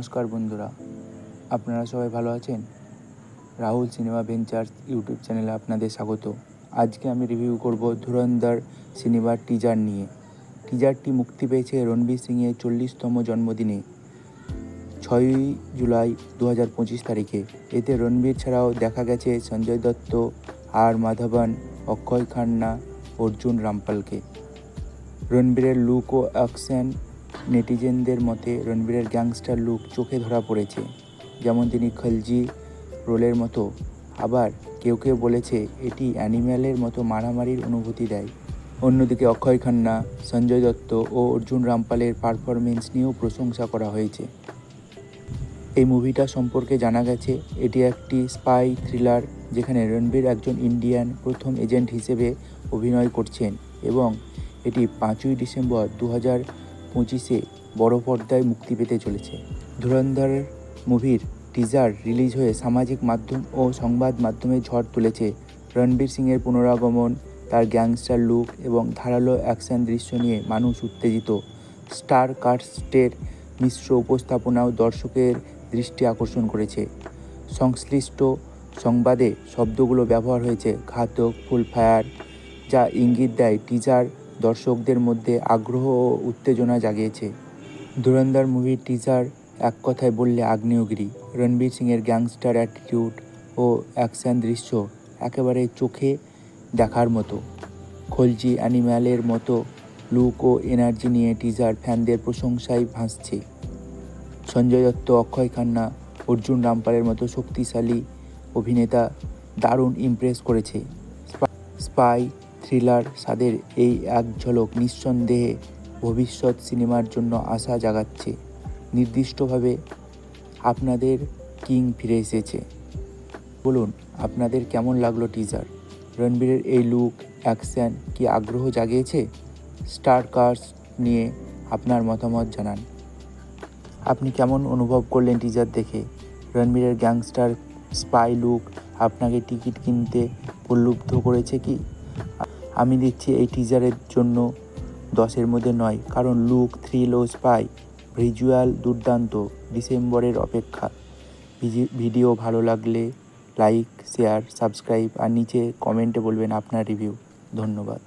নমস্কার বন্ধুরা। আপনারা সবাই ভালো আছেন? রাহুল সিনেমা ভেঞ্চার্স ইউটিউব চ্যানেলে আপনাদের স্বাগত। আজকে আমি রিভিউ করব ধুরন্ধর সিনেমার টিজার নিয়ে। টিজারটি মুক্তি পেয়েছে রণবীর সিংয়ের চল্লিশতম জন্মদিনে, ছয়ই জুলাই দু হাজার পঁচিশ তারিখে। এতে রণবীর ছাড়াও দেখা গেছে সঞ্জয় দত্ত, আর মাধবন, অক্ষয় খান্না, অর্জুন রামপালকে। রণবীরের লুক ও অ্যাকশন নেটিজেনদের মতে, রণবীরের গ্যাংস্টার লুক চোখে ধরা পড়েছে। যেমন তিনি খলজি রোলের মতো। আবার কেউ কেউ বলেছে, এটি অ্যানিম্যালের মতো মারামারির অনুভূতি দেয়। অন্যদিকে অক্ষয় খান্না, সঞ্জয় দত্ত ও অর্জুন রামপালের পারফরমেন্স নিয়েও প্রশংসা করা হয়েছে। এই মুভিটা সম্পর্কে জানা গেছে, এটি একটি স্পাই থ্রিলার যেখানে রণবীর একজন ইন্ডিয়ান প্রথম এজেন্ট হিসেবে অভিনয় করছেন এবং এটি পাঁচই ডিসেম্বর দু হাজার পঁচিশে বড় পর্দায় মুক্তি পেতে চলেছে। ধুরন্ধর মুভির টিজার রিলিজ হয়ে সামাজিক মাধ্যম ও সংবাদ মাধ্যমে ঝড় তুলেছে। রণবীর সিংয়ের পুনরাগমন, তার গ্যাংস্টার লুক এবং ধারালো অ্যাকশন দৃশ্য নিয়ে মানুষ উত্তেজিত। স্টার কাস্টের মিশ্র উপস্থাপনাও দর্শকের দৃষ্টি আকর্ষণ করেছে। সংশ্লিষ্ট সংবাদে শব্দগুলো ব্যবহার হয়েছে, ঘাতক ফুল ফায়ার যা ইঙ্গিত দেয় টিজার দর্শকদের মধ্যে আগ্রহ ও উত্তেজনা জাগিয়েছে। ধুরন্ধর মুভির টিজার এক কথায় বললে আগ্নেয়গিরি, রণবীর সিংয়ের গ্যাংস্টার অ্যাটিটিউড ও অ্যাকশন দৃশ্য একেবারে চোখে দেখার মতো। খলজি অ্যানিম্যালের মতো লুক ও এনার্জি নিয়ে টিজার ফ্যানদের প্রশংসায় ভাসছে। সঞ্জয় দত্ত, অক্ষয় খান্না, অর্জুন রামপালের মতো শক্তিশালী অভিনেতা দারুণ ইমপ্রেস করেছে। স্পাই থ্রিলার স্বাদের এই এক ঝলক নিঃসন্দেহে ভবিষ্যৎ সিনেমার জন্য আশা জাগাচ্ছে। নির্দিষ্টভাবে আপনাদের কিং ফিরে এসেছে। বলুন, আপনাদের কেমন লাগল টিজার রণবীরের এই লুক অ্যাকশন কি আগ্রহ জাগিয়েছে? স্টার কার্স নিয়ে আপনার মতামত জানান। আপনি কেমন অনুভব করলেন টিজার দেখে? রণবীরের গ্যাংস্টার স্পাই লুক আপনাকে টিকিট কিনতে প্রলুব্ধ করেছে কি? আমি দেখছি এই টিজারের জন্য দশের মধ্যে নয়, কারণ লুক থ্রিল ও স্পাই ভিজুয়াল দুর্দান্ত, ডিসেম্বরের অপেক্ষা। ভিডিও ভালো লাগলে লাইক শেয়ার সাবস্ক্রাইব আর নিচে কমেন্টে বলবেন আপনার রিভিউ ধন্যবাদ।